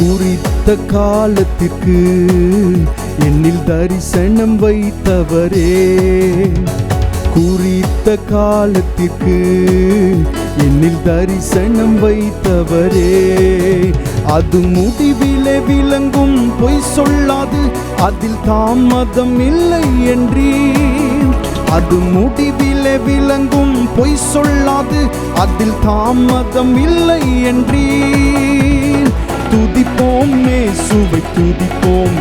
குறித்த காலத்திற்கு என்னில் தரிசனம் வைத்தவரே. குறித்த காலத்திற்கு என்னில் தரிசனம் வைத்தவரே. அது முடிவிலே விளங்கும் பொய் சொல்லாது அதில் தாமதம் இல்லை என்றீர். அது முடிவிலே விளங்கும் பொய் சொல்லாது அதில் தாமதம் இல்லை என்றீர். நம்மை துதிப்போம்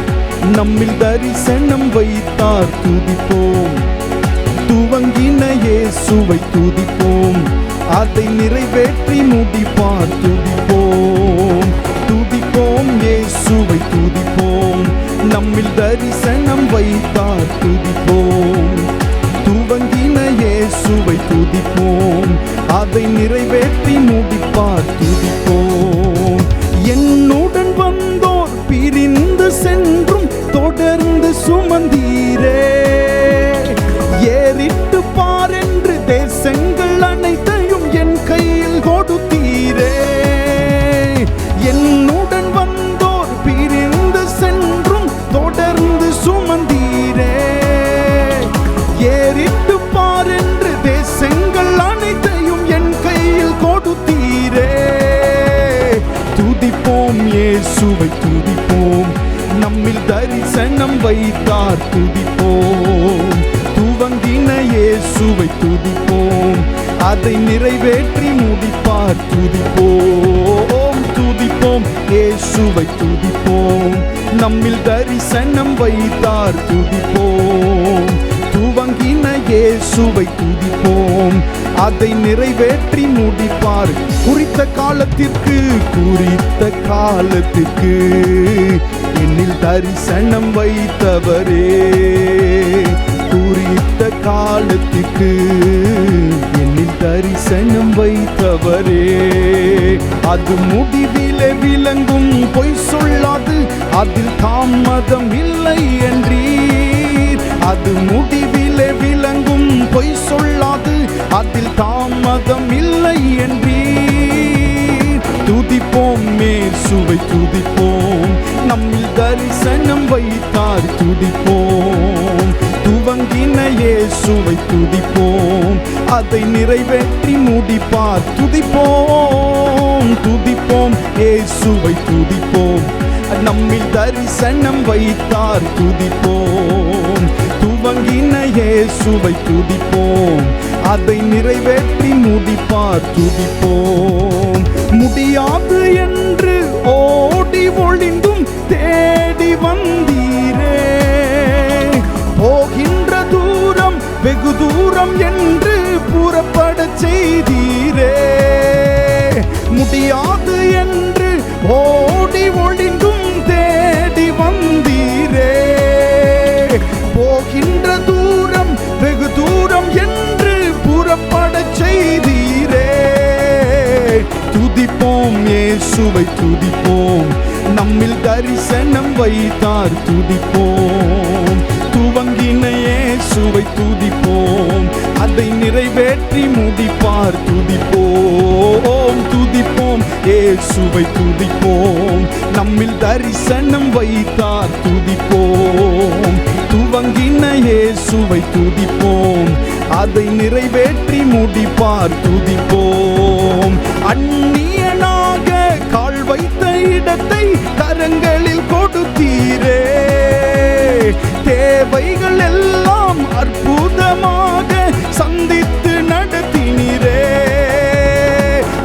நம்மில் தரிசனம் வைத்தார் துதிப்போம் துவங்கின இயேசுவை துதிப்போம். அதை நிறைவேற்றி முடிப்பார் துதிப்போம் துதிப்போம் இயேசுவை துதிப்போம். நம்மில் தரிசனம் வைத்தார் துதிப்போம். துவங்கின இயேசுவை துதிப்போம். அதை நிறைவேற்றி முடிப்பார் துதிப்போம். துதிப்போம் இயேசுவை துதிப்போம். நம்மில் தரிசனம் வைத்தார் துதிப்போம். துவங்கின இயேசுவை துதிப்போம். அதை நிறைவேற்றி முடிப்பார். குறித்த காலத்திற்கு குறித்த காலத்திற்கு. என்னில் தரிசனம் வைத்தவரே. குறித்த காலத்துக்கு என்னில் தரிசனம் வைத்தவரே. அது முடிவிலே விளங்கும் பொய் சொல்லாது. அதில் தாமதம் இல்லை என்றீர். அது முடிவில் விளங்கும் பொய் சொல்லாது. அதில் தாமதம் இல்லை என்றீர் துதிப்போம் மேசுவை துதிப்போம். நம்மில் தரிசனம் வைத்தார் துதிப்போம். துவங்கின சுவை துதிப்போம். அதை நிறைவேற்றி முடிப்பார் துதிப்போம். துதிப்போம் சுவை துதிப்போம். நம்மில் தரிசனம் வைத்தார் துதிப்போம். துவங்கின இயேசுவை துதிப்போம். அதை நிறைவேற்றி முடிப்பார் துதிப்போம். முடியாது என்று ஓடி ஒளிந்தும் தேடி வந்தீரே. போகின்ற தூரம் வெகு தூரம் என்று புறப்பட செய்தீரே. துதிப்போம் இயேசுவை துதிப்போம். நம்மில் தரிசனம் வைத்தார் துதிப்போம். துவங்கின இயேசுவை துதிப்போம். அதை நிறைவேற்றி முடிப்பார் துதிப்போம். துதிப்போம் இயேசுவை துதிப்போம். நம்மில் தரிசனம் வைத்தார் துதிப்போம். துவங்கின இயேசுவை துதிப்போம். அதை நிறைவேற்றி முடிப்பார் துதிப்போம். அன்னி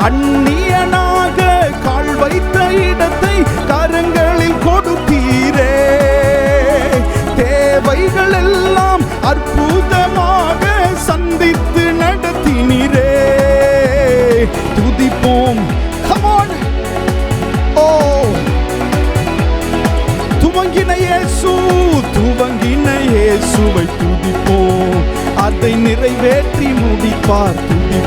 அந்நியனாக கால் வைத்த இடத்தை கரங்களில் கொடுத்தீரே. தேவைகள் எல்லாம் அற்புதமாக சந்தித்து நடத்தினீரே. துதிப்போம். Come ஓ. துவங்கின இயேசு துவங்கின இயேசுவை துதிப்போம். அதை நிறைவேற்றி முடிப்பார். துதிப்போம்.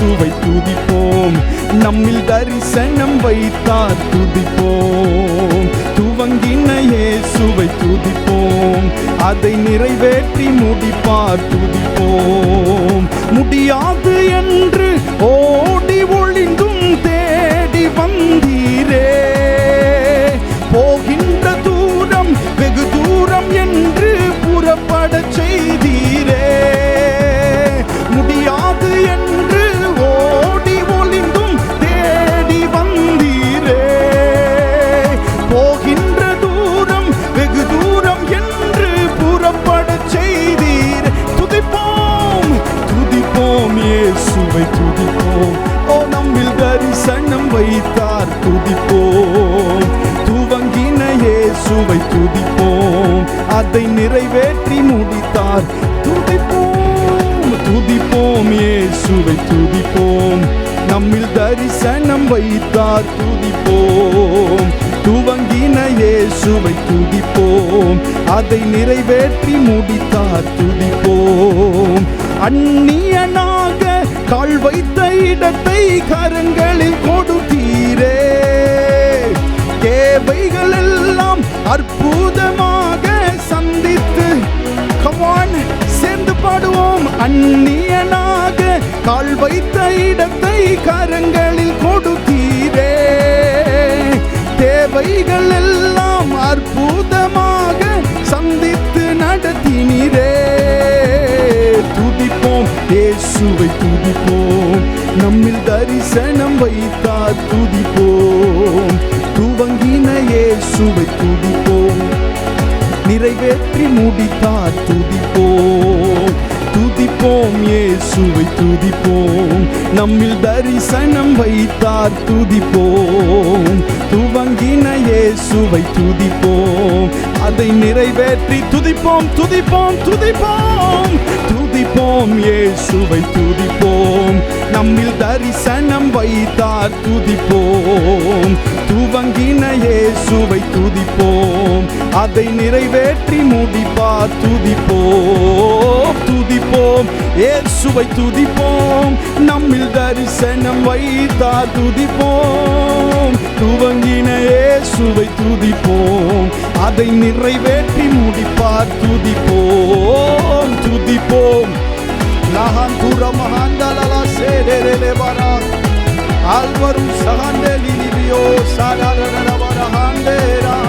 இயேசுவை துதிப்போம். நம்மில் தரிசனம் வைத்தார் துதிப்போம். துவங்கின இயேசுவை துதிப்போம். அதை நிறைவேற்றி முடிப்பார் துதிப்போம். முடியாது என்று ஓ இயேசுவை துதிப்போம். ஓ நம்மில் தரிசனம் வைத்தார் துதிப்போம். துவங்கின இயேசுவை துதிப்போம். அதை நிறைவேற்றி முடித்தார். துதிப்போம் துதிப்போம் இயேசுவை துதிப்போம். நம்மில் தரிசனம் வைத்தார் துதிப்போம். துவங்கின இயேசுவை துதிப்போம். அதை நிறைவேற்றி முடித்தார் துதிப்போம். அந்நியனா கால் வைத்த இடத்தை கரங்களில் கொடுத்தீரே. தேவைகள் எல்லாம் அற்புதமாக சந்தித்து கவான் சேர்ந்து பாடுவோம் அந்நியனாக. கால் வைத்த இடத்தை கரங்களில் கொடுத்தீரே. தேவைகள் எல்லாம் அற்புதமாக சந்தித்து நடத்தினீரே. துதிப்போம் இயேசுவை துதிப்போம். நம்மில் தரிசனம் வைத்தார் துதிப்போம். துவங்கின இயேசுவை துதிப்போம். நிறைவேற்றி முடித்தார் துதிப்போம். துதிப்போம் இயேசுவை துதிப்போம். நம்மில் தரிசனம் வைத்தார் துதிப்போம். துவங்கின இயேசுவை துதிப்போம். அதை நிறைவேற்றி துதிப்போம் துதிப்போம் துதிப்போம். துதிப்போம் இயேசுவை துதிப்போம். நம்மில் தரிசனம் வைத்தார் துதிப்போம். துவங்கின இயேசுவை துதிப்போம். அதை நிறைவேற்றி முடிப்பார் துதிப்போம். துதிப்போம் இயேசுவை துதிப்போம். நம்மில் தரிசனம் வைத்தார் துதிப்போம். துவங்கின இயேசுவை துதிப்போம். அதை நிறைவேற்றி முடிப்பார் துதிப்போம். Brahmanda la serere bara Alvaru sahande libio salara bara handera